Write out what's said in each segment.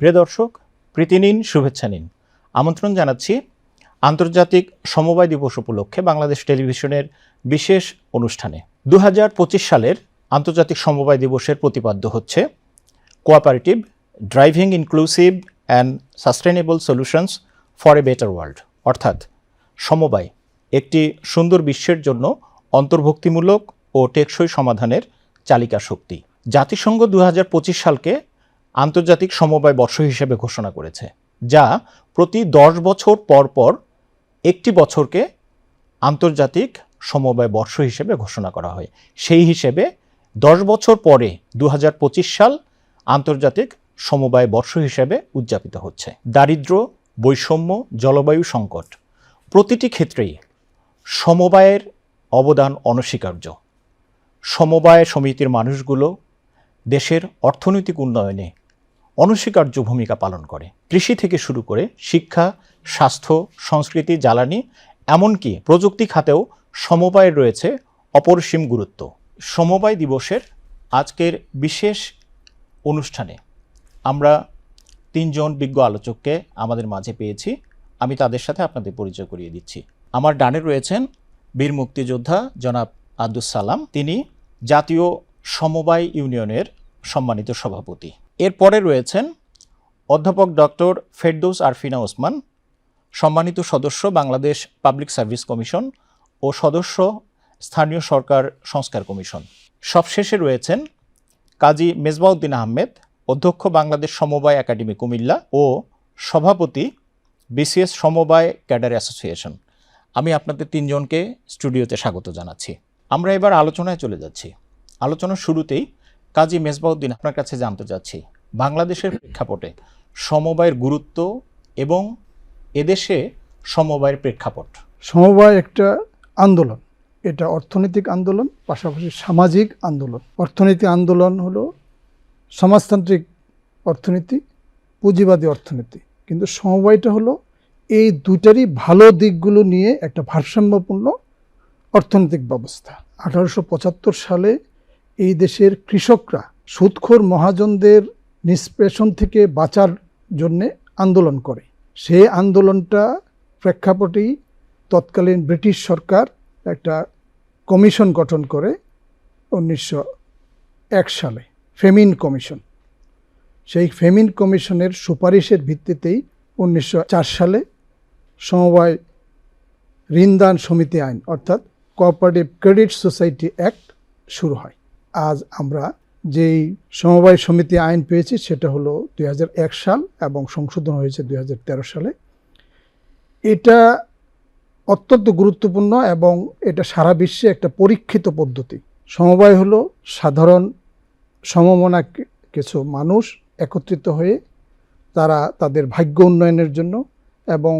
প্রিয় দর্শক, প্রীতি নিন, শুভেচ্ছা নিন। আমন্ত্রণ জানাচ্ছি আন্তর্জাতিক সমবায় দিবস উপলক্ষে বাংলাদেশ টেলিভিশনের বিশেষ অনুষ্ঠানে। দু হাজার পঁচিশ সালের আন্তর্জাতিক সমবায় দিবসের প্রতিপাদ্য হচ্ছে cooperative driving inclusive and sustainable solutions for a better world অর্থাৎ সমবায় একটি সুন্দর বিশ্বের জন্য অন্তর্ভুক্তিমূলক ও টেকসই সমাধানের চালিকা শক্তি। জাতিসংঘ দু হাজার পঁচিশ সালকে আন্তর্জাতিক সমবায় বর্ষ হিসেবে ঘোষণা করেছে, যা প্রতি দশ বছর পর পর একটি বছরকে আন্তর্জাতিক সমবায় বর্ষ হিসেবে ঘোষণা করা হয়। সেই হিসেবে দশ বছর পরে দু হাজার পঁচিশ সাল আন্তর্জাতিক সমবায় বর্ষ হিসেবে উদযাপিত হচ্ছে। দারিদ্র বৈষম্য, জলবায়ু সংকট প্রতিটি ক্ষেত্রেই সমবায়ের অবদান অনস্বীকার্য। সমবায় সমিতির মানুষগুলো দেশের অর্থনৈতিক উন্নয়নে অনস্বীকার্য ভূমিকা পালন করে। কৃষি থেকে শুরু করে শিক্ষা, স্বাস্থ্য, সংস্কৃতি, জ্বালানি, এমনকি প্রযুক্তি খাতেও সমবায়ের রয়েছে অপরিসীম গুরুত্ব। সমবায় দিবসের আজকের বিশেষ অনুষ্ঠানে আমরা তিনজন বিজ্ঞ আলোচককে আমাদের মাঝে পেয়েছি। আমি তাদের সাথে আপনাদের পরিচয় করিয়ে দিচ্ছি। আমার ডানে রয়েছেন বীর মুক্তিযোদ্ধা জনাব আব্দুস সালাম। তিনি জাতীয় সমবায় ইউনিয়নের সম্মানিত সভাপতি। এরপরে রয়েছেন অধ্যাপক ডক্টর ফেরদৌস আরফিনা ওসমান, সম্মানিত সদস্য বাংলাদেশ পাবলিক সার্ভিস কমিশন ও সদস্য স্থানীয় সরকার সংস্কার কমিশন। সবশেষে রয়েছেন কাজী মেজবাউদ্দিন আহমেদ, অধ্যক্ষ বাংলাদেশ সমবায় একাডেমি কুমিল্লা ও সভাপতি বিসিএস সমবায় ক্যাডার অ্যাসোসিয়েশন। আমি আপনাদের তিনজনকে স্টুডিওতে স্বাগত জানাচ্ছি। আমরা এবার আলোচনায় চলে যাচ্ছি। আলোচনার শুরুতেই কাজী মেজবাউদ্দিন, আপনার কাছে জানতে চাচ্ছি, বাংলাদেশের প্রেক্ষাপটে সমবায়ের গুরুত্ব এবং এদেশে সমবায়ের প্রেক্ষাপট। সমবায় একটা আন্দোলন, এটা অর্থনৈতিক আন্দোলন, পাশাপাশি সামাজিক আন্দোলন। অর্থনীতি আন্দোলন হলো সমাজতান্ত্রিক অর্থনীতি, পুঁজিবাদী অর্থনীতি। কিন্তু সমবায়টা হলো এই দুইটারই ভালো দিকগুলো নিয়ে একটা ভারসাম্যপূর্ণ অর্থনৈতিক ব্যবস্থা। আঠারোশো পঁচাত্তর সালে এই দেশের কৃষকরা সুদখোর মহাজনদের নিষ্পেষণ থেকে বাঁচার জন্যে আন্দোলন করে। সেই আন্দোলনটা প্রেক্ষাপটেই তৎকালীন ব্রিটিশ সরকার একটা কমিশন গঠন করে উনিশশো এক সালে, ফেমিন কমিশন। সেই ফেমিন কমিশনের সুপারিশের ভিত্তিতেই উনিশশো চার সালে সমবায় ঋণদান সমিতি আইন, অর্থাৎ কোঅপারেটিভ ক্রেডিট সোসাইটি অ্যাক্ট শুরু হয়। আজ আমরা যেই সমবায় সমিতি আইন পেয়েছি, সেটা হলো দু হাজার এক সাল এবং সংশোধন হয়েছে দু হাজার তেরো সালে। এটা অত্যন্ত গুরুত্বপূর্ণ এবং এটা সারা বিশ্বে একটা পরীক্ষিত পদ্ধতি। সমবায় হলো সাধারণ সমমনা কিছু মানুষ একত্রিত হয়ে তারা তাদের ভাগ্য উন্নয়নের জন্য এবং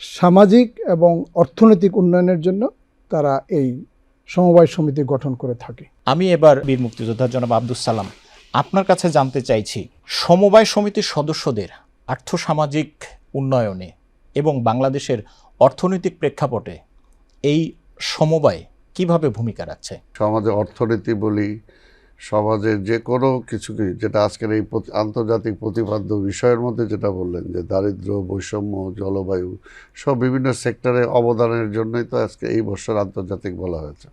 সামাজিক এবং অর্থনৈতিক উন্নয়নের জন্য তারা এই সমবায় সমিতি গঠন করে থাকে। আমি এবার বীর মুক্তিযোদ্ধার জনাব আব্দুল সালাম আপনার কাছে জানতে চাইছি সমবায় সমিতির সদস্যদের আর্থসামাজিক উন্নয়নে এবং বাংলাদেশের অর্থনৈতিক প্রেক্ষাপটে এই সমবায় কীভাবে ভূমিকা রাখছে? সমাজে অর্থনীতি বলি সমাজের যে কোনো কিছু কি- যেটা আজকের এই আন্তর্জাতিক প্রতিপাদ্য বিষয়ের মধ্যে যেটা বললেন যে দারিদ্র্য বৈষম্য জলবায়ু সব বিভিন্ন সেক্টরে অবদানের জন্যই তো আজকে এই বছর আন্তর্জাতিক বলা হয়েছে।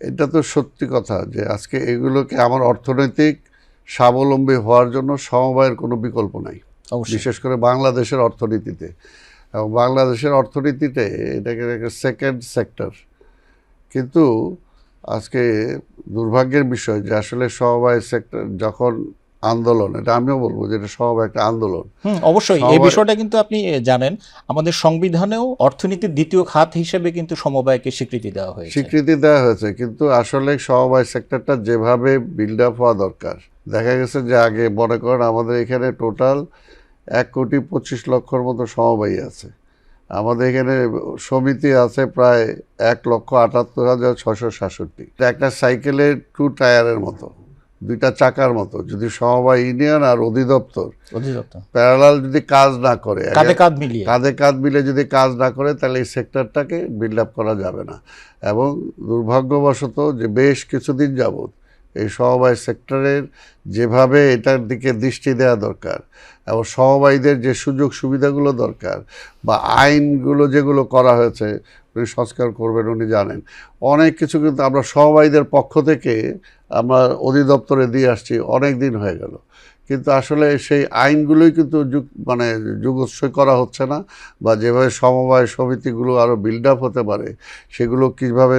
এটা তো সত্যি কথা যে আজকে এগুলোকে আমার অর্থনৈতিক স্বাবলম্বী হওয়ার জন্য সমবায়ের কোনো বিকল্প নাই। বিশেষ করে বাংলাদেশের অর্থনীতিতে। এবং বাংলাদেশের অর্থনীতিতে এটাকে সেকেন্ড সেক্টর কিন্তু আজকে দুর্ভাগ্যের বিষয় যে আসলে সমবায় সেক্টর যখন আন্দোলন এটা আমিও বলব যে এটা সমবায় একটা আন্দোলন। অবশ্যই। এই বিষয়টা কিন্তু আপনি জানেন আমাদের সংবিধানেও অর্থনীতির দ্বিতীয় খাত হিসেবে কিন্তু সমবায়কে স্বীকৃতি দেওয়া হয়েছে। স্বীকৃতি দেওয়া হয়েছে কিন্তু আসলে সমবায় সেক্টরটা যেভাবে বিল্ড আপ হওয়া দরকার দেখা গেছে যে আগে মনে করেন আমাদের এখানে টোটাল এক কোটি পঁচিশ লক্ষর মতো সমবায়ী আছে। আমাদের এখানে সমিতি আছে প্রায় এক লক্ষ আটাত্তর হাজার ছশো সাতষট্টি। একটা সাইকেলের টু টায়ারের মতো দুইটা চাকার মতো। যদি সমবায় ইউনিয়ন আর অধিদপ্তর অধিদপ্তর। প্যারালাল যদি কাজ না করে কাঁধে কাঁধ মিলিয়ে। কাঁধে কাঁধ মিলে যদি কাজ না করে তাহলে এই সেক্টরটাকে বিল্ড আপ করা যাবে না। এবং দুর্ভাগ্যবশত যে বেশ কিছুদিন যাবৎ এই সমবায় সেক্টরের যেভাবে এটার দিকে দৃষ্টি দেওয়া দরকার এবং সমবায়ীদের যে সুযোগ সুবিধাগুলো দরকার বা আইনগুলো যেগুলো করা হয়েছে, উনি সংস্কার করবেন, উনি জানেন। অনেক কিছু কিন্তু আমরা সমবায়ীদের পক্ষ থেকে আমরা অধিদপ্তরে দিয়ে আসছি, অনেক দিন হয়ে গেল। কিন্তু আসলে সেই আইনগুলোই কিন্তু যুগ মানে যুগোচ্ছয় করা হচ্ছে না বা যেভাবে সমবায় সমিতিগুলো আরও বিল্ড আপ হতে পারে সেগুলো কীভাবে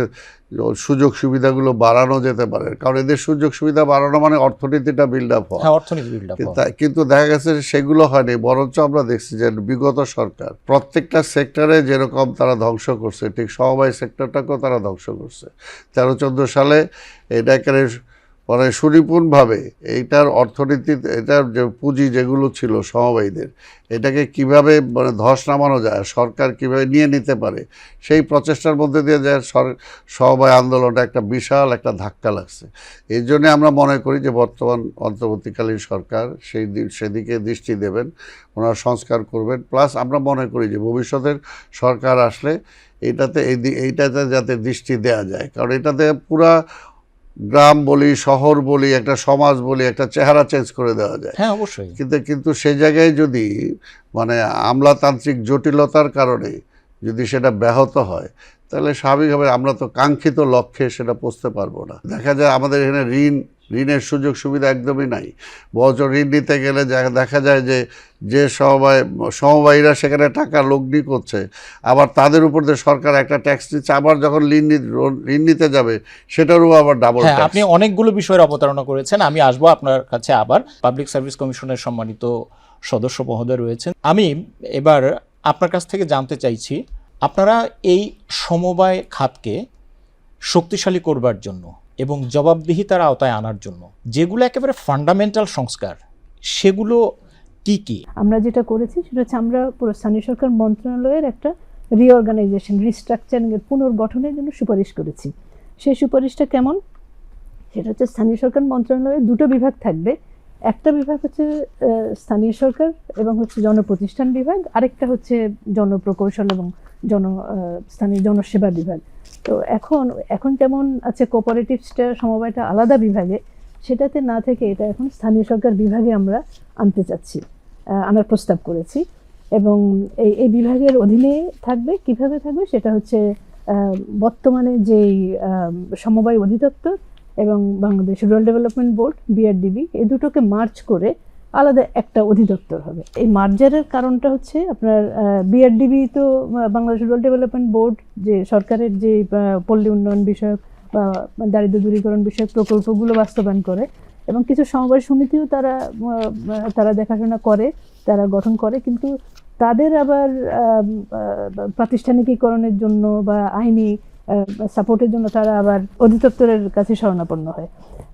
সুযোগ সুবিধাগুলো বাড়ানো যেতে পারে। কারণ এদের সুযোগ সুবিধা বাড়ানো মানে অর্থনীতিটা বিল্ড আপ হ্যাঁ অর্থনীতি বিল্ড আপ কিন্তু- দেখা গেছে যে সেগুলো হয়নি বরঞ্চ আমরা দেখছি যে বিগত সরকার প্রত্যেকটা সেক্টরে যেরকম তারা ধ্বংস করছে ঠিক সমবায় সেক্টরটাকেও তারা ধ্বংস করছে। তেরো চোদ্দ সালে এটা একেবারে মানে সুনিপুণভাবে এইটার অর্থনীতি এটার যে পুঁজি যেগুলো ছিল সমবায়ীদের, এটাকে কীভাবে মানে ধস নামানো যায়, সরকার কীভাবে নিয়ে নিতে পারে, সেই প্রচেষ্টার মধ্যে দিয়ে যায় সমবায় আন্দোলনটা একটা বিশাল একটা ধাক্কা লাগছে। এই জন্য আমরা মনে করি যে বর্তমান অন্তর্বর্তীকালীন সরকার সেই সেদিকে দৃষ্টি দেবেন, ওনারা সংস্কার করবেন, প্লাস আমরা মনে করি যে ভবিষ্যতের সরকার আসলে এইটাতে এই এইটাতে যাতে দৃষ্টি দেওয়া যায়, কারণ এটাতে পুরা গ্রাম বলি শহর বলি একটা সমাজ বলি একটা চেহারা চেঞ্জ করে দেওয়া যায়। হ্যাঁ অবশ্যই। কিন্তু কিন্তু সেই জায়গায় যদি মানে আমলাতান্ত্রিক জটিলতার কারণে যদি সেটা ব্যাহত হয় তাহলে স্বাভাবিকভাবে আমরা তো কাঙ্ক্ষিত লক্ষ্যে সেটা পৌঁছতে পারব না। দেখা যায় আমাদের এখানে ঋণ ঋণের সুযোগ সুবিধা একদমই নাই। বছর ঋণ নিতে গেলে দেখা যায় যে যে সমবায় সমবায়ীরা সেখানে টাকা লগ্নি করছে। আবার তাদের উপর দিয়ে সরকার একটা ট্যাক্স দিচ্ছে আবার যখন ঋণ ঋণ নিতে যাবে সেটারও আবার ডাবল হ্যাঁ আপনি অনেকগুলো বিষয়ের অবতারণা করেছেন। আমি আসব আপনার কাছে আবার। পাবলিক সার্ভিস কমিশনের সম্মানিত সদস্য মহোদয় রয়েছেন। আমি এবার আপনার কাছ থেকে জানতে চাইছি আপনারা এই সমবায় খাতকে শক্তিশালী করবার জন্য এবং জবাবদিহিতার আওতায় আনার জন্য। যেগুলো একেবারে ফান্ডামেন্টাল সংস্কার, সেগুলো কি কি? আমরা যেটা করেছি সেটা হচ্ছে আমরা পুরো স্থানীয় সরকার মন্ত্রণালয়ের একটা রিঅর্গানাইজেশন রিস্ট্রাকচারিং এর পুনর্গঠনের জন্য সুপারিশ করেছি। সেই সুপারিশটা কেমন? সেটা হচ্ছে স্থানীয় সরকার মন্ত্রণালয়ের দুটো বিভাগ থাকবে। একটা বিভাগ হচ্ছে স্থানীয় সরকার এবং হচ্ছে জনপ্রতিষ্ঠান বিভাগ। আরেকটা হচ্ছে জনপ্রকৌশল এবং জন স্থানীয় জনসেবা বিভাগ। তো এখন এখন যেমন আছে কোঅপারেটিভসটা সমবায়টা আলাদা বিভাগে, সেটাতে না থেকে এটা এখন স্থানীয় সরকার বিভাগে আমরা আনতে চাচ্ছি আনার প্রস্তাব করেছি। এবং এই এই বিভাগের অধীনে থাকবে, কীভাবে থাকবে সেটা হচ্ছে বর্তমানে যেই সমবায় অধিদপ্তর এবং Bangladesh rural development board, BRDB, এই দুটোকে মার্চ করে আলাদা একটা অধিদপ্তর হবে। এই মার্জারের কারণটা হচ্ছে আপনার বিআরডিবি তো বাংলাদেশ রুরাল ডেভেলপমেন্ট বোর্ড যে সরকারের যে পল্লী উন্নয়ন বিষয়ক বা দারিদ্র দূরীকরণ বিষয়ক প্রকল্পগুলো বাস্তবায়ন করে এবং কিছু সমবায় সমিতিও তারা তারা দেখাশোনা করে, তারা গঠন করে, কিন্তু তাদের আবার প্রাতিষ্ঠানিকীকরণের জন্য বা আইনি সাপোর্টের জন্য তারা আবার অধিদপ্তরের কাছে শরণাপন্ন হয়।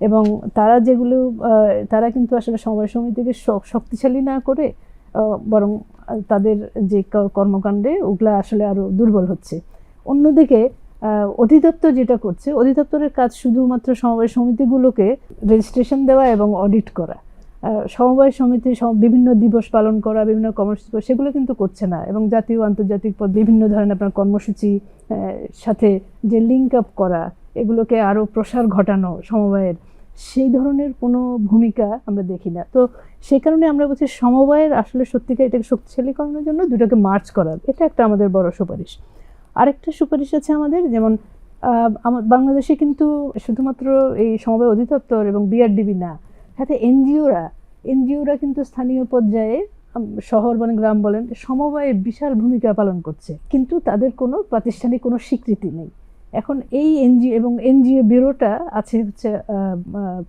এবং তারা যেগুলো তারা কিন্তু আসলে সময় সমিতিকে শক্তিশালী না করে বরং তাদের যে কর্মকাণ্ডে ওগুলা আসলে আরও দুর্বল হচ্ছে। অন্যদিকে অধিদপ্তর যেটা করছে, অধিদপ্তরের কাজ শুধুমাত্র সমবায় সমিতিগুলোকে রেজিস্ট্রেশন দেওয়া এবং অডিট করা। সমবায় সমিতি সম- বিভিন্ন দিবস পালন করা বিভিন্ন কর্মসূচি করা, সেগুলো কিন্তু করছে না। এবং জাতীয় আন্তর্জাতিক পদ বিভিন্ন ধরনের আপনার কর্মসূচি সাথে যে লিঙ্ক আপ করা এগুলোকে আরও প্রসার ঘটানো সমবায়ের সেই ধরনের কোনো ভূমিকা আমরা দেখি না। তো সেই কারণে আমরা বলছি সমবায়ের আসলে সত্যিকার এটাকে শক্তিশালী করানোর জন্য দুটোকে মার্চ করার এটা একটা আমাদের বড় সুপারিশ। আরেকটা সুপারিশ আছে আমাদের যেমন বাংলাদেশে কিন্তু শুধুমাত্র এই সমবায় অধিদপ্তর এবং বিআরডিবি না সাথে এনজিওরা এনজিওরা কিন্তু স্থানীয় পর্যায়ে শহর বলেন গ্রাম বলেন সমবায়ে বিশাল ভূমিকা পালন করছে। কিন্তু তাদের কোনো প্রাতিষ্ঠানিক কোনো স্বীকৃতি নেই। এখন এই এনজিও এবং এনজিও ব্যুরোটা আছে হচ্ছে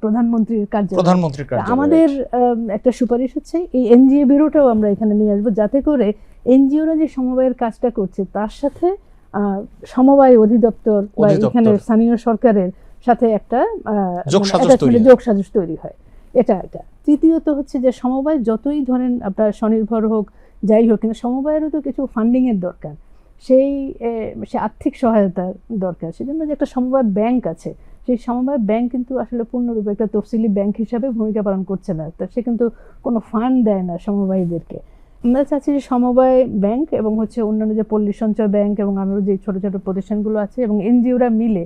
প্রধানমন্ত্রীর কার্যালয়। প্রধানমন্ত্রীর কার্যালয়ে। আমাদের আম, একটা সুপারিশ হচ্ছে এই এনজিও ব্যুরোটাও আমরা এখানে নিয়ে আসব যাতে করে এনজিওরা যে সমবায়ের কাজটা করছে তার সাথে আহ, সমবায় অধিদপ্তর বা এখানে স্থানীয় সরকারের সাথে একটা আহ, যোগসাজশ মানে তৈরি হয়। এটা এটা তৃতীয়ত হচ্ছে যে সমবায় যতই ধরেন আপনার স্বনির্ভর হোক, যাই হোক, কিন্তু সমবায়েরও তো কিছু ফান্ডিংয়ের দরকার। সেই সে আর্থিক সহায়তা দরকার। সেজন্য যে একটা সমবায় ব্যাংক আছে, সেই সমবায় ব্যাংক কিন্তু আসলে পূর্ণরূপে একটা তফসিলি ব্যাংক হিসাবে ভূমিকা পালন করছে না। তা সে কিন্তু কোনো ফান্ড দেয় না সমবায়ীদেরকে। আমরা চাচ্ছি যে সমবায় ব্যাংক এবং হচ্ছে অন্যান্য যে পল্লী সঞ্চয় ব্যাংক এবং আরও যে ছোটো ছোটো প্রতিষ্ঠানগুলো আছে এবং এনজিওরা মিলে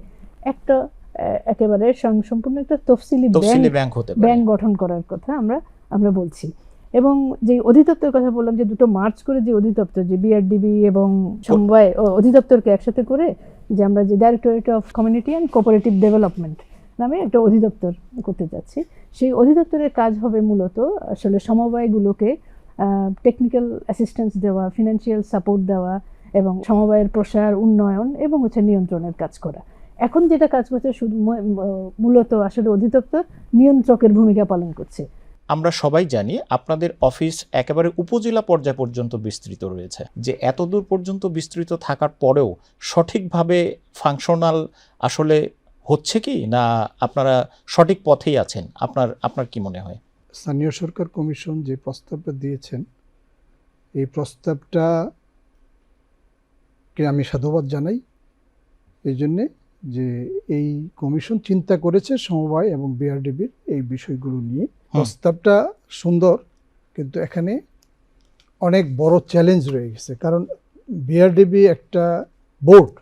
একটা একেবারে সম্পূর্ণ একটা তফসিলি ব্যাংক ব্যাংক গঠন করার কথা আমরা আমরা বলছি। এবং যে অধিদপ্তরের কথা বললাম যে দুটো মার্চ করে যে অধিদপ্তর যে বিআরডিবি এবং সমবায় ও অধিদপ্তরকে একসাথে করে যে আমরা যে directorate of community and cooperative development নামে একটা অধিদপ্তর করতে যাচ্ছি। সেই অধিদপ্তরের কাজ হবে মূলত আসলে সমবায়গুলোকে টেকনিক্যাল অ্যাসিস্ট্যান্স দেওয়া ফিনান্সিয়াল সাপোর্ট দেওয়া এবং সমবায়ের প্রসার উন্নয়ন এবং হচ্ছে নিয়ন্ত্রণের কাজ করা। এখন যেটা কাজ করছে শুধু মূলত আসলে অধিদপ্তর নিয়ন্ত্রকের ভূমিকা পালন করছে। আমরা সবাই জানি আপনাদের অফিস একেবারে উপজেলা পর্যায় পর্যন্ত বিস্তৃত রয়েছে। যে এত দূর পর্যন্ত বিস্তৃত থাকার পরেও সঠিকভাবে ফাংশনাল আসলে হচ্ছে কি না আপনারা সঠিক পথেই আছেন? আপনার আপনার কি মনে হয়? স্থানীয় সরকার কমিশন যে প্রস্তাবটা দিয়েছেন এই প্রস্তাবটা কে আমি সাধুবাদ জানাই। এই জন্যে যে এই কমিশন চিন্তা করেছে সমবায় এবং বিআরডিবির এই বিষয়গুলো নিয়ে। প্রস্তাবটা সুন্দর কিন্তু এখানে অনেক বড় চ্যালেঞ্জ রয়ে গেছে। কারণ বিআরডিবি একটা বোর্ড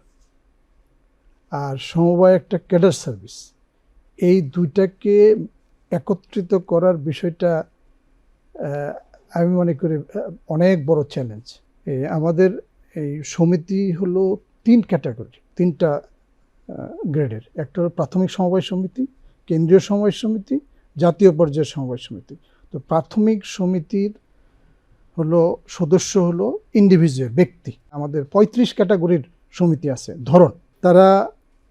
আর সমবায় একটা ক্যাডার সার্ভিস এই দুইটাকে একত্রিত করার বিষয়টা আমি মনে করি অনেক বড় চ্যালেঞ্জ আমাদের এই সমিতি হলো তিন ক্যাটাগরি তিনটা গ্রেডের। একটা হলো প্রাথমিক সমবায় সমিতি, কেন্দ্রীয় সমবায় সমিতি, জাতীয় পর্যায়ের সমবায় সমিতি। তো প্রাথমিক সমিতির হলো সদস্য হলো ইন্ডিভিজুয়াল ব্যক্তি। আমাদের পঁয়ত্রিশ ক্যাটাগরির সমিতি আছে। ধরন, তারা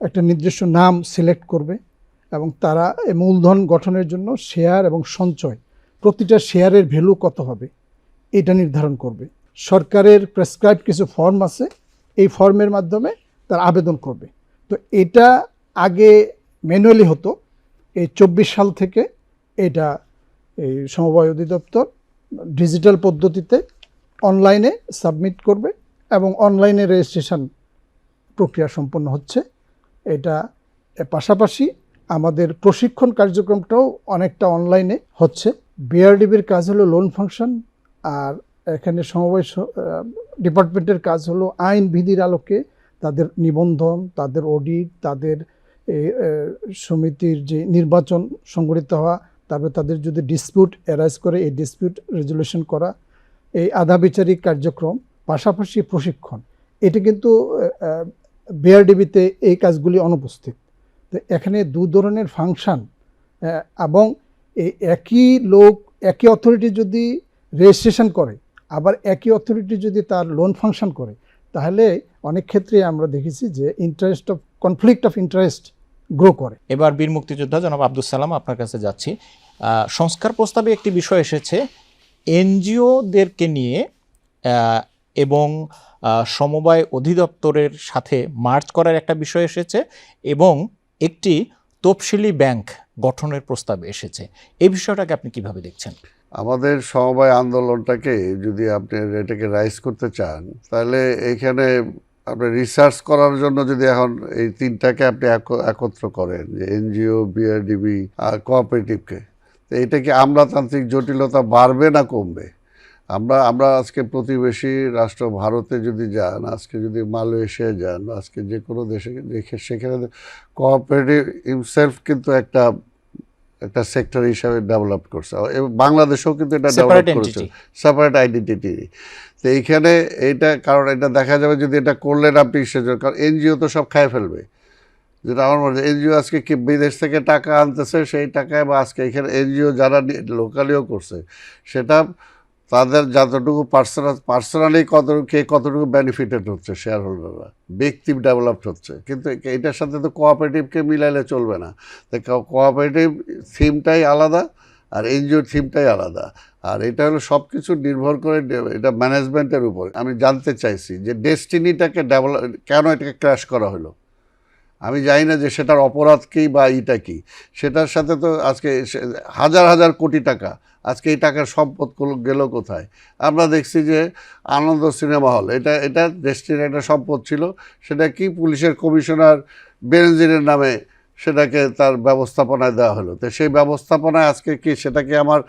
একটা নির্দিষ্ট নাম সিলেক্ট করবে এবং তারা এই মূলধন গঠনের জন্য শেয়ার এবং সঞ্চয়, প্রতিটা শেয়ারের ভ্যালু কত হবে, এটা নির্ধারণ করবে। সরকারের প্রেসক্রাইব কিছু ফর্ম আছে, এই ফর্মের মাধ্যমে তার আবেদন করবে। তো এটা আগে ম্যানুয়ালি হতো। এই চব্বিশ সাল থেকে এটা এই সমবায় অধিদপ্তর ডিজিটাল পদ্ধতিতে অনলাইনে সাবমিট করবে এবং অনলাইনে রেজিস্ট্রেশন প্রক্রিয়া সম্পন্ন হচ্ছে। এটা পাশাপাশি আমাদের প্রশিক্ষণ কার্যক্রমটাও অনেকটা অনলাইনে হচ্ছে। বিআরডিবির কাজ হলো লোন ফাংশন আর এখানে সমবায় ডিপার্টমেন্টের কাজ হলো আইন বিধির আলোকে তাদের নিবন্ধন, তাদের অডিট তাদের সমিতির যে নির্বাচন সংগঠিত হওয়া, তারপরে তাদের যদি ডিসপিউট অ্যারাইজ করে, এই ডিসপিউট রেজুলেশন করা, এই আধা বিচারিক কার্যক্রম, পাশাপাশি প্রশিক্ষণ, এটা কিন্তু বিআরডিবিতে এই কাজগুলি অনুপস্থিত। তো এখানে দু ধরনের ফাংশন এবং এই একই লোক, একই অথরিটি যদি রেজিস্ট্রেশন করে, আবার একই অথরিটি যদি তার লোন ফাংশন করে তাহলে অনেক ক্ষেত্রে আমরা দেখেছি যে interest of conflict of interest grow করে। এবার বীর মুক্তিযোদ্ধা জনাব আব্দুল সালাম আপনার কাছে যাচ্ছি। সংস্কার প্রস্তাবে একটি বিষয় এসেছে, এনজিওদেরকে নিয়ে এবং সমবায় অধিদপ্তরের সাথে মার্চ করার একটা বিষয় এসেছে এবং একটি তফসিলি ব্যাংক গঠনের প্রস্তাব এসেছে। এই বিষয়টাকে আপনি কীভাবে দেখছেন? আমাদের সমবায় আন্দোলনটাকে যদি আপনি এটাকে রাইজ করতে চান, তাহলে এইখানে আপনি রিসার্চ করার জন্য যদি এখন এই তিনটাকে আপনি এক- একত্র করেন, যে এনজিও বিআরডিবি আর কোঅপারেটিভকে তো এটা কি আমলাতান্ত্রিক জটিলতা বাড়বে না কমবে? আমরা আমরা আজকে প্রতিবেশী রাষ্ট্র ভারতে যদি যান, আজকে যদি মালয়েশিয়া যান, আজকে যে কোনো দেশে সেখানে কোঅপারেটিভ ইমসেলফ কিন্তু একটা একটা সেক্টর হিসাবে ডেভেলপ করছে। এবং বাংলাদেশেও কিন্তু এটা ডেভেলপ করেছে। সেপারেট আইডেন্টিটি তো এইখানে এটা কারণ এটা দেখা যাবে যদি এটা করলেন আপনি সেজন্য কারণ এনজিও তো সব খায় ফেলবে। যেটা আমার মনে হয় এনজিও আজকে কি বিদেশ থেকে টাকা আনতেছে সেই টাকায় বা আজকে এখানে এনজিও যারা লোকালিও করছে সেটা তাদের যতটুকু পার্সোনাল পার্সোনালি কত কে কতটুকু বেনিফিটেড হচ্ছে শেয়ার হোল্ডাররা ব্যক্তি ডেভেলপড হচ্ছে। কিন্তু এটার সাথে তো কোঅপারেটিভকে মিলাইলে চলবে না। তো কোঅপারেটিভ থিমটাই আলাদা আর এনজিওর থিমটাই আলাদা। আর এটা হলো সব কিছু নির্ভর করে এটা ম্যানেজমেন্টের উপর। আমি জানতে চাইছি যে ডেস্টিনিটাকে ডেভেলপ কেন এটাকে ক্র্যাশ করা হলো? আমি জানি না যে সেটার অপরাধ কী বা ইটা কী। সেটার সাথে তো আজকে হাজার হাজার কোটি টাকা, আজকে এই টাকার সম্পদ গেল কোথায়? আমরা দেখছি যে আনন্দ সিনেমা হল, এটা এটা দেশটির একটা সম্পদ ছিল, সেটা কি পুলিশের কমিশনার বেনজিনের নামে সেটাকে তার ব্যবস্থাপনায় দেওয়া হলো। তো সেই ব্যবস্থাপনায় আজকে কি সেটাকে আমার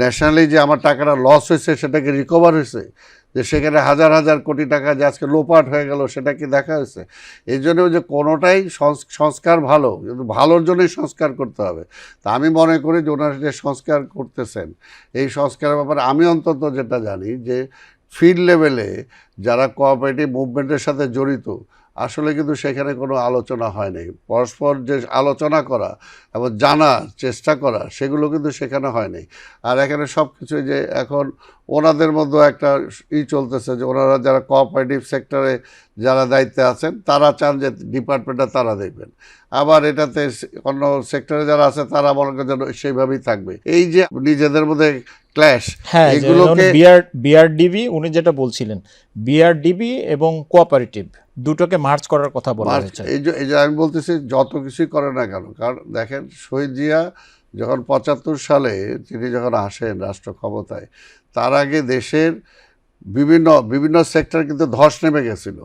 ন্যাশনালি যে আমার টাকাটা লস হয়েছে সেটাকে রিকভার হয়েছে যে সেখানে হাজার হাজার কোটি টাকা যে আজকে লোপাট হয়ে গেল, সেটা কি দেখা হয়েছে? এই জন্য যে কোনোটাই সংস- সংস্কার ভালো, কিন্তু ভালোর জন্যই সংস্কার করতে হবে। তা আমি মনে করি যে ওনারা যে সংস্কার করতেছেন, এই সংস্কারের ব্যাপারে আমি অন্তত যেটা জানি যে ফিল্ড লেভেলে যারা কোঅপারেটিভ মুভমেন্টের সাথে জড়িত আসলে কিন্তু সেখানে কোনো আলোচনা হয়নি। পরস্পর যে আলোচনা করা এবং জানার চেষ্টা করা সেগুলো কিন্তু সেখানে হয়নি। আর এখানে সব কিছু যে এখন ওনাদের মধ্যে একটা ই চলতেছে যে ওনারা যারা কোঅপারেটিভ সেক্টরে যারা দায়িত্বে আছেন তারা চান যে ডিপার্টমেন্টটা তারা দেখবেন। আবার এটাতে অন্য সেক্টরে যারা আছে তারা মনে করেন যেন সেইভাবেই থাকবে। এই যে নিজেদের মধ্যে ক্ল্যাশ হ্যাঁ এগুলোকে বিআর বিআরডিবি উনি যেটা বলছিলেন বিআরডিবি এবং কোঅপারেটিভ দুটোকে মার্চ করার কথা বলা হয়েছে। এই যে এই যে আমি বলতেছি যত কিছুই করে না কেন কারণ দেখেন শহীদ জিয়া যখন পঁচাত্তর সালে তিনি যখন আসেন রাষ্ট্র ক্ষমতায় তার আগে দেশের বিভিন্ন বিভিন্ন সেক্টর কিন্তু ধস নেমে গেছিল।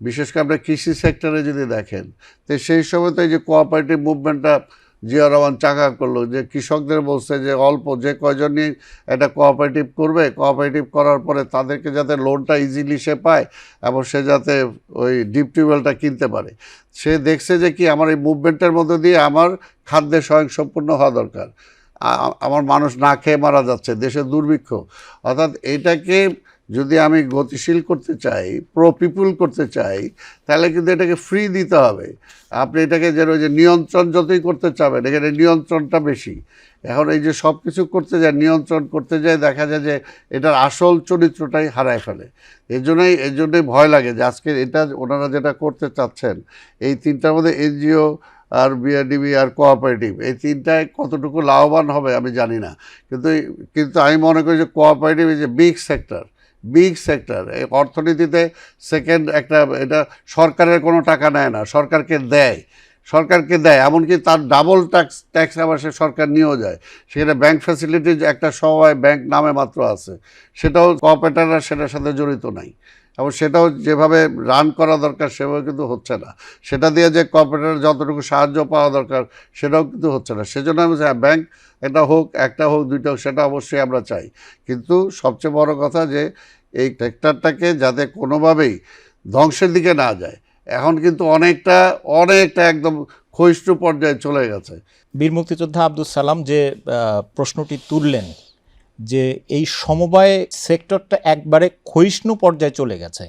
বিশেষ করে আমরা কৃষি সেক্টরে যদি দেখেন তো সেই সময় তো এই যে কোঅপারেটিভ মুভমেন্টটা জিয়া রহমান চাঙ্গা করল, যে কৃষকদের বলছে যে অল্প যে কয়জনই এটা কোঅপারেটিভ করবে কোঅপারেটিভ করার পরে তাদেরকে যাতে লোনটা ইজিলি সে পায় এবং সে যাতে ওই ডিপ টিউবওয়েলটা কিনতে পারে। সে দেখছে যে কি আমার এই মুভমেন্টের মধ্যে দিয়ে আমার খাদ্যে স্বয়ংসম্পূর্ণ হওয়া দরকার। আমার মানুষ না খেয়ে মারা যাচ্ছে, দেশে দুর্ভিক্ষ। অর্থাৎ এটাকে যদি আমি গতিশীল করতে চাই প্রো পিপুল করতে চাই, তাহলে কিন্তু এটাকে ফ্রি দিতে হবে। আপনি এটাকে যেন যে নিয়ন্ত্রণ যতই করতে চাবেন, এখানে নিয়ন্ত্রণটা বেশি। এখন এই যে সব কিছু করতে যায়, নিয়ন্ত্রণ করতে যায়, দেখা যায় যে এটার আসল চরিত্রটাই হারায় ফেলে। এই জন্যই এই জন্যই ভয় লাগে যে আজকে এটা, ওনারা যেটা করতে চাচ্ছেন, এই তিনটার মধ্যে এনজিও আর বিআরডিবি আর কোঅপারেটিভ এই তিনটায় কতটুকু লাভবান হবে আমি জানি না। কিন্তু কিন্তু আমি মনে করি যে cooperative is a big sector big sector, এই অর্থনীতিতে সেকেন্ড একটা, এটা সরকারের কোনো টাকা নেয় না, সরকারকে দেয় সরকারকে দেয়, এমনকি তার ডাবল ট্যাক্স ট্যাক্স আবার সে সরকার নিয়েও যায়। সেখানে ব্যাংক ফ্যাসিলিটি একটা সবাই ব্যাংক নামে মাত্র আছে, সেটাও কপারেটাররা সেটার সাথে জড়িত নাই। এবং সেটাও যেভাবে রান করা দরকার সেভাবে কিন্তু হচ্ছে না। সেটা দিয়ে যে কোঅপারেটার যতটুকু সাহায্য পাওয়া দরকার সেটাও কিন্তু হচ্ছে না। সেজন্য আমি চাই ব্যাংক এটা হোক, একটা হোক, দুইটা হোক, সেটা অবশ্যই আমরা চাই। কিন্তু সবচেয়ে বড় কথা যে এই সেক্টরটাকে যাতে কোনোভাবেই ধ্বংসের দিকে না যায়, এখন কিন্তু অনেকটা অনেকটা একদম ক্ষয়িষ্ণু পর্যায়ে চলে গেছে। বীর মুক্তিযোদ্ধা আব্দুল সালাম যে প্রশ্নটি তুললেন যে এই সমবায় সেক্টরটা একবারে ক্ষয়িষ্ণু পর্যায়ে চলে গেছে।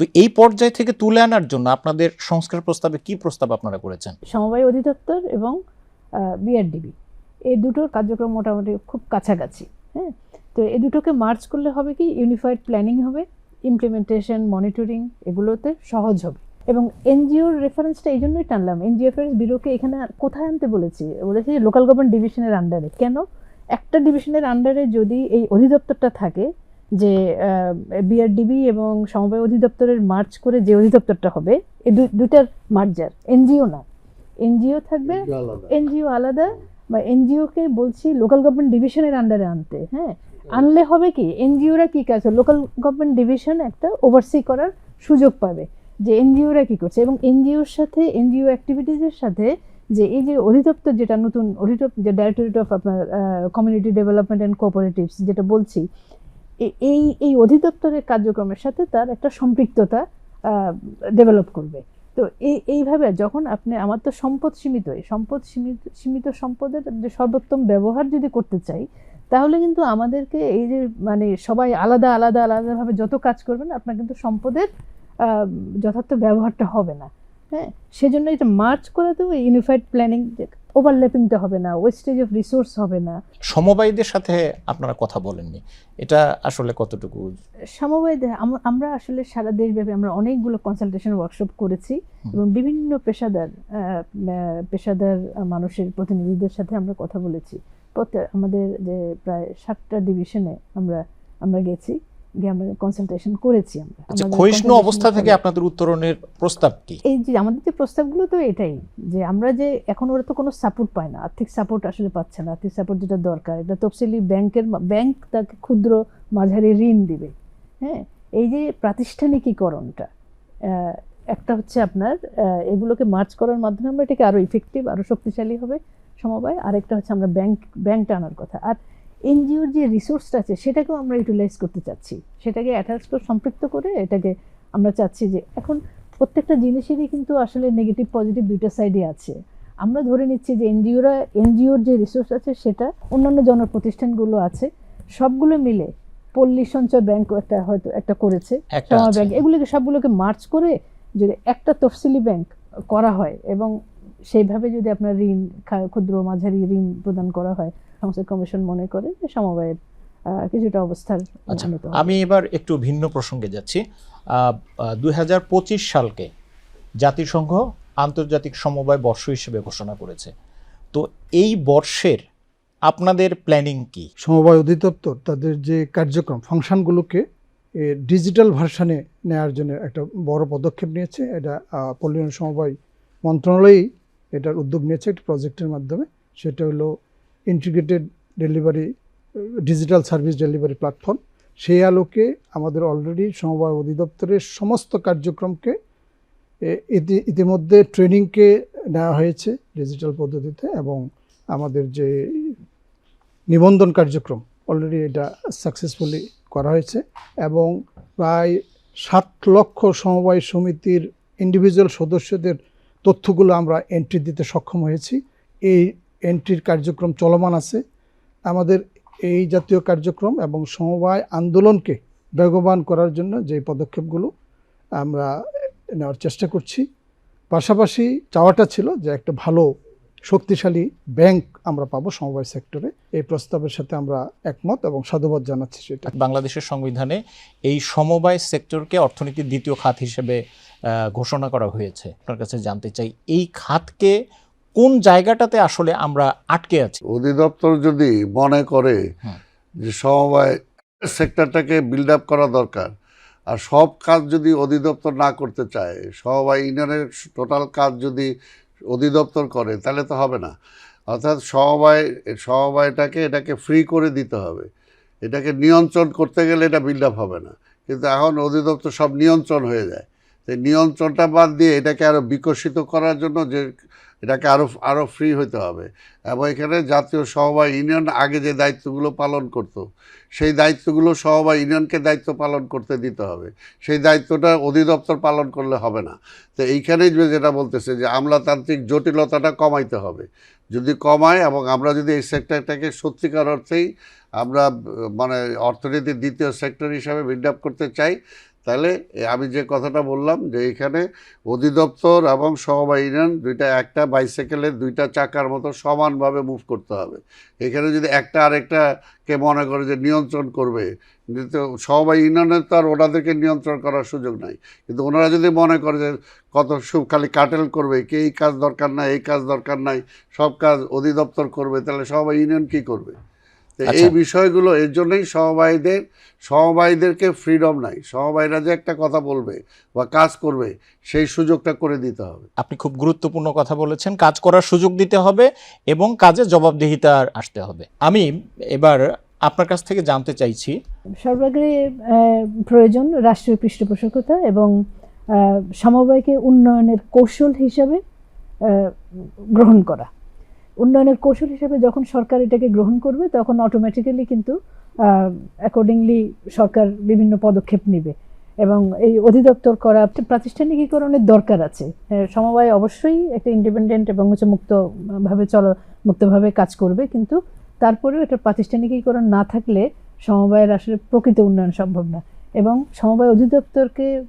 তো এই পর্যায় থেকে তুলে আনার জন্য আপনাদের সংস্কার প্রস্তাবে কি প্রস্তাব আপনারা করেছেন? সমবায় অধিদপ্তর এবং বিআরডিবি। এই দুটোর কার্যক্রম মোটামুটি খুব কাছাকাছি হ্যাঁ? তো এই দুটোকে মার্চ করলে হবে কি, ইউনিফাইড প্ল্যানিং হবে, ইমপ্লিমেন্টেশন, মনিটরিং এগুলোতে সহজ হবে। এবং এনজিওর রেফারেন্সটা এই জন্যই টানলাম এনজিও অ্যাফেয়ার্স ব্যুরোকে এখানে কোথায় আনতে বলেছি? বলেছি লোকাল গভর্নমেন্ট ডিভিশনের আন্ডারে। কেন? একটা ডিভিশনের আন্ডারে যদি এই অধিদপ্তরটা থাকে যে বিআরডিবি এবং সমবায় অধিদপ্তরের মার্চ করে যে অধিদপ্তরটা হবে এই দুইটার মার্জার এনজিও না। এনজিও থাকবে এনজিও আলাদা। বা এনজিওকে বলছি লোকাল গভর্নমেন্ট ডিভিশনের আন্ডারে আনতে হ্যাঁ? আনলে হবে কি এনজিওরা কি কাজ লোকাল গভর্নমেন্ট ডিভিশন একটা ওভারসি করার সুযোগ পাবে যে এনজিওরা কি করছে? এবং এনজিওর সাথে এনজিও অ্যাক্টিভিটিজের সাথে যে এই যে অধিদপ্তর যেটা নতুন অধিদপ্তর, যে ডাইরেক্টরেট অফ আপনার কমিউনিটি ডেভেলপমেন্ট অ্যান্ড কোঅপারেটিভস যেটা বলছি এই এই অধিদপ্তরের কার্যক্রমের সাথে তার একটা সম্পৃক্ততা ডেভেলপ করবে। তো এই, এইভাবে যখন আপনি, আমার তো সম্পদ সীমিত সম্পদ সীমিত সীমিত সম্পদের যে সর্বোত্তম ব্যবহার যদি করতে চাই, তাহলে কিন্তু আমাদেরকে এই যে মানে সবাই আলাদা আলাদা, আলাদাভাবে যত কাজ করবেন, আপনার কিন্তু সম্পদের যথার্থ ব্যবহারটা হবে না। হ্যাঁ সেজন্য এটা মার্চ করাতেও ইউনিফাইড প্ল্যানিং ওভারল্যাপিংটা হবে না ওয়েস্টেজ অফ রিসোর্স হবে না। সমবায়ীদের সাথে আপনারা কথা বলেননি এটা আসলে কতটুকু? সমবায় দে- আম- আমরা আসলে সারা দেশব্যাপী আমরা অনেকগুলো কনসালটেশন ওয়ার্কশপ করেছি এবং বিভিন্ন পেশাদার পেশাদার মানুষের প্রতিনিধিদের সাথে আমরা কথা বলেছি। প্রত্যেক আমাদের যে প্রায় সাতটা ডিভিশনে আমরা আমরা গেছি। গিয়ে আমরা কনসালটেশন করেছি আমরা। আচ্ছা ক্ষয়িষ্ণু অবস্থা থেকে আপনাদের উত্তরণের প্রস্তাব কি? এই যে আমাদের যে প্রস্তাবগুলো তো এটাই যে আমরা যে এখন ওরা তো কোনো সাপোর্ট পায় না আর্থিক সাপোর্ট আসলে পাচ্ছে না আর্থিক সাপোর্ট যেটা দরকার এটা তফসিলি ব্যাংকের ব্যাংক তাকে ক্ষুদ্র মাঝারি ঋণ দিবে। হ্যাঁ এই যে প্রাতিষ্ঠানিকীকরণটা একটা হচ্ছে আপনার এগুলোকে মার্চ করার মাধ্যমে আমরা এটাকে আরও ইফেক্টিভ আরও শক্তিশালী হবে সমবায়। আরেকটা হচ্ছে আমরা ব্যাংক ব্যাংকটা আনার কথা। আর এনজিওর যে রিসোর্সটা আছে সেটাকেও আমরা ইউটিলাইজ করতে চাচ্ছি। সেটাকে অ্যাটাচ করে সম্পৃক্ত করে এটাকে আমরা চাচ্ছি যে এখন প্রত্যেকটা জিনিসেরই কিন্তু আসলে নেগেটিভ পজিটিভ দুইটা সাইডই আছে। আমরা ধরে নিচ্ছি যে এনজিওরা এনজিওর যে রিসোর্স আছে সেটা অন্যান্য জনপ্রতিষ্ঠানগুলো আছে সবগুলো মিলে পল্লী সঞ্চয় ব্যাংক একটা হয়তো একটা করেছে সমাজ ব্যাংক। এগুলোকে সবগুলোকে মার্চ করে যদি একটা তফসিলি ব্যাংক করা হয় এবং সেইভাবে যদি আপনার ঋণ ক্ষুদ্র মাঝারি ঋণ প্রদান করা হয় সংসদ কমিশন মনে করে যে সমবায়ের কিছুটা অবস্থার আচ্ছা আমি এবার একটু ভিন্ন প্রসঙ্গে যাচ্ছি। দু হাজার পঁচিশ সালকে জাতিসংঘ আন্তর্জাতিক সমবায় বর্ষ হিসেবে ঘোষণা করেছে। তো এই বর্ষের আপনাদের প্ল্যানিং কি? সমবায় অধিদপ্তর তাদের যে কার্যক্রম ফাংশনগুলোকে ডিজিটাল ভার্সানে নেওয়ার জন্য একটা বড় পদক্ষেপ নিয়েছে। এটা আহ, পল্লী সমবায় মন্ত্রণালয়ই এটার উদ্যোগ নিয়েছে একটি প্রজেক্টের মাধ্যমে। সেটা হলো integrated delivery digital service delivery platform সেই আলোকে আমাদের অলরেডি সমবায় অধিদপ্তরের সমস্ত কার্যক্রমকে ইতি- ইতিমধ্যে ট্রেনিংকে নেওয়া হয়েছে ডিজিটাল পদ্ধতিতে এবং আমাদের যে নিবন্ধন কার্যক্রম অলরেডি এটা সাকসেসফুলি করা হয়েছে এবং প্রায় সাত লক্ষ সমবায় সমিতির ইন্ডিভিজুয়াল সদস্যদের তথ্যগুলো আমরা এন্ট্রি দিতে সক্ষম হয়েছি। এই এন্ট্রির কার্যক্রম চলমান আছে। আমাদের এই জাতীয় কার্যক্রম এবং সমবায় আন্দোলনকে বেগবান করার জন্য যে পদক্ষেপগুলো আমরা নেওয়ার চেষ্টা করছি। পাশাপাশি চাওয়াটা ছিল যে একটা ভালো, শক্তিশালী ব্যাংক আমরা পাবো সমবায় সেক্টরে। এই প্রস্তাবের সাথে আমরা একমত এবং সাধুবাদ জানাচ্ছি সেটা। বাংলাদেশের সংবিধানে এই সমবায় সেক্টরকে অর্থনীতির দ্বিতীয় খাত হিসেবে ঘোষণা করা হয়েছে। আপনার কাছে জানতে চাই, এই খাতকে কোন জায়গাটাতে আসলে আমরা আটকে আছি? অধিদপ্তর যদি মনে করে যে সমবায় সেক্টরটাকে বিল্ড আপ করা দরকার আর সব কাজ যদি অধিদপ্তর না করতে চায় সমবায় ইউনিয়নের টোটাল কাজ যদি অধিদপ্তর করে তাহলে তো হবে না। অর্থাৎ সমবায় সমবায়টাকে এটাকে ফ্রি করে দিতে হবে। এটাকে নিয়ন্ত্রণ করতে গেলে এটা বিল্ড আপ হবে না। কিন্তু এখন অধিদপ্তর সব নিয়ন্ত্রণ হয়ে যায়। তো নিয়ন্ত্রণটা বাদ দিয়ে এটাকে আরও বিকশিত করার জন্য যে এটাকে আরও আরও ফ্রি হতে হবে। এবং এখানে জাতীয় সমবায় ইউনিয়ন আগে যে দায়িত্বগুলো পালন করত, সেই দায়িত্বগুলো সমবায় ইউনিয়নকে দায়িত্ব পালন করতে দিতে হবে। সেই দায়িত্বটা অধিদপ্তর পালন করলে হবে না। তো এইখানেই যেটা বলতেছে যে আমলাতান্ত্রিক জটিলতাটা কমাইতে হবে। যদি কমায় এবং আমরা যদি এই সেক্টরটাকে সত্যিকার অর্থেই আমরা মানে অর্থনীতির দ্বিতীয় সেক্টর হিসাবে বিল্ড করতে চাই তাহলে আমি যে কথাটা বললাম যে এখানে অধিদপ্তর এবং ইউনিয়ন দুইটা একটা বাইসাইকেলে দুইটা চাকার মতো সমানভাবে মুভ করতে হবে। এখানে যদি একটা আরেকটাকে মনে করে যে নিয়ন্ত্রণ করবে, কিন্তু ইউনিয়নের তো আর ওনাদেরকে নিয়ন্ত্রণ করার সুযোগ নাই। কিন্তু ওনারা যদি মনে করে যে কত সব খালি কাটেল করবে, কে এই কাজ দরকার নাই, এই কাজ দরকার নাই, সব কাজ অধিদপ্তর করবে, তাহলে সমবায় ইউনিয়ন কি করবে? এই আচ্ছা। বিষয়গুলো এর জন্যই সমবায়ীদের সমবায়ীদেরকে ফ্রিডম নাই। সমবায়ীরা যে একটা কথা বলবে বা কাজ করবে সেই সুযোগটা করে দিতে হবে। আপনি খুব গুরুত্বপূর্ণ কথা বলেছেন। কাজ করার সুযোগ দিতে হবে এবং কাজে জবাবদিহিতা আসতে হবে। আমি এবার আপনার কাছ থেকে জানতে চাইছি সর্বাগ্রে আহ, প্রয়োজন রাষ্ট্রীয় পৃষ্ঠপোষকতা এবং সমবায়কে উন্নয়নের কৌশল হিসাবে গ্রহণ করা। উন্নয়নের কৌশল হিসাবে যখন সরকার এটাকে গ্রহণ করবে তখন অটোমেটিক্যালি কিন্তু অ্যাকর্ডিংলি সরকার বিভিন্ন পদক্ষেপ নেবে। এবং এই অধিদপ্তর করা প্রাতিষ্ঠানিকীকরণের দরকার আছে। আহ, সমবায় অবশ্যই একটা ইন্ডিপেন্ডেন্ট এবং হচ্ছে মুক্তভাবে চল মুক্তভাবে কাজ করবে কিন্তু তারপরেও এটা প্রাতিষ্ঠানিকীকরণ না থাকলে সমবায়ের আসলে প্রকৃত উন্নয়ন সম্ভব না। এবং সমবায় অধিদপ্তরকে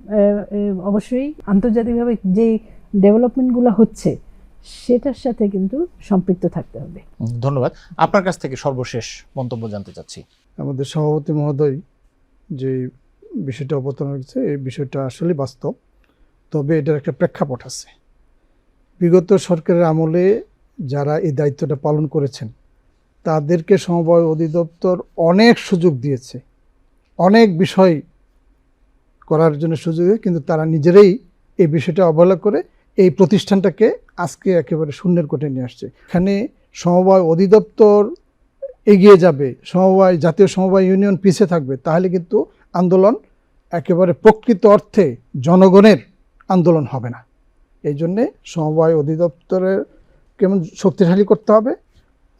অবশ্যই আন্তর্জাতিকভাবে যেই ডেভেলপমেন্টগুলো হচ্ছে সেটার সাথে কিন্তু সম্পৃক্ত থাকতে হবে। ধন্যবাদ। আপনার কাছ থেকে সর্বশেষ মন্তব্য জানতে চাচ্ছি। আমাদের সভাপতি মহোদয় যে বিষয়টা অবতরণ করেছে এই বিষয়টা আসলে বাস্তব। তবে এটার একটা প্রেক্ষাপট আছে। বিগত সরকারের আমলে যারা এই দায়িত্বটা পালন করেছেন তাদেরকে সমবায় অধিদপ্তর অনেক সুযোগ দিয়েছে। অনেক বিষয় করার জন্য সুযোগ কিন্তু তারা নিজেরাই এই বিষয়টা অবহেলা করে এই প্রতিষ্ঠানটাকে আজকে একেবারে শূন্যের কোটে নিয়ে আসছে। এখানে সমবায় অধিদপ্তর এগিয়ে যাবে, সমবায়, জাতীয় সমবায় ইউনিয়ন পিছিয়ে থাকবে, তাহলে কিন্তু আন্দোলন একেবারে প্রকৃত অর্থে জনগণের আন্দোলন হবে না। এই জন্যে সমবায় অধিদপ্তরের কেমন শক্তিশালী করতে হবে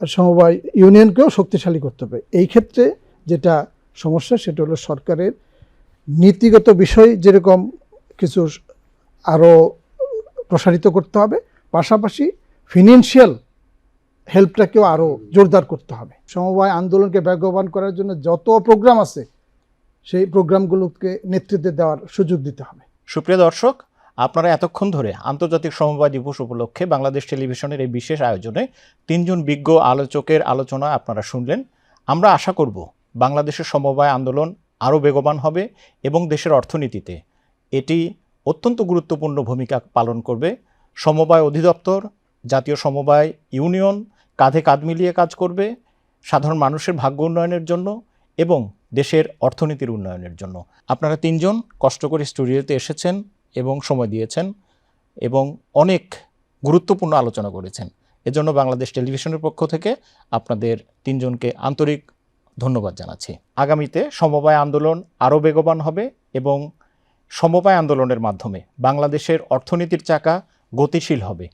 আর সমবায় ইউনিয়নকেও শক্তিশালী করতে হবে। এই ক্ষেত্রে যেটা সমস্যা, সেটা হলো সরকারের নীতিগত বিষয় যেরকম কিছু আরও প্রসারিত করতে হবে। পাশাপাশি ফিনান্সিয়াল হেল্পটাকেও আরও জোরদার করতে হবে। সমবায় আন্দোলনকে বেগবান করার জন্য যত প্রোগ্রাম আছে, সেই প্রোগ্রামগুলোকে নেতৃত্বে দেওয়ার সুযোগ দিতে হবে। সুপ্রিয় দর্শক, আপনারা এতক্ষণ ধরে আন্তর্জাতিক সমবায় দিবস উপলক্ষে বাংলাদেশ টেলিভিশনের এই বিশেষ আয়োজনে তিনজন বিজ্ঞ আলোচকের আলোচনা আপনারা শুনলেন। আমরা আশা করব, বাংলাদেশের সমবায় আন্দোলন আরও বেগবান হবে এবং দেশের অর্থনীতিতে এটি অত্যন্ত গুরুত্বপূর্ণ ভূমিকা পালন করবে। সমবায় অধিদপ্তর, জাতীয় সমবায় ইউনিয়ন কাঁধে কাঁধ মিলিয়ে কাজ করবে সাধারণ মানুষের ভাগ্য উন্নয়নের জন্য এবং দেশের অর্থনীতির উন্নয়নের জন্য। আপনারা তিনজন কষ্ট করে স্টুডিওতে এসেছেন এবং সময় দিয়েছেন এবং অনেক গুরুত্বপূর্ণ আলোচনা করেছেন। এজন্য বাংলাদেশ টেলিভিশনের পক্ষ থেকে আপনাদের তিনজনকে আন্তরিক ধন্যবাদ জানাচ্ছি। আগামীতে সমবায় আন্দোলন আরও বেগবান হবে এবং সমবায় আন্দোলনের মাধ্যমে বাংলাদেশের অর্থনীতির চাকা গতিশীল হবে।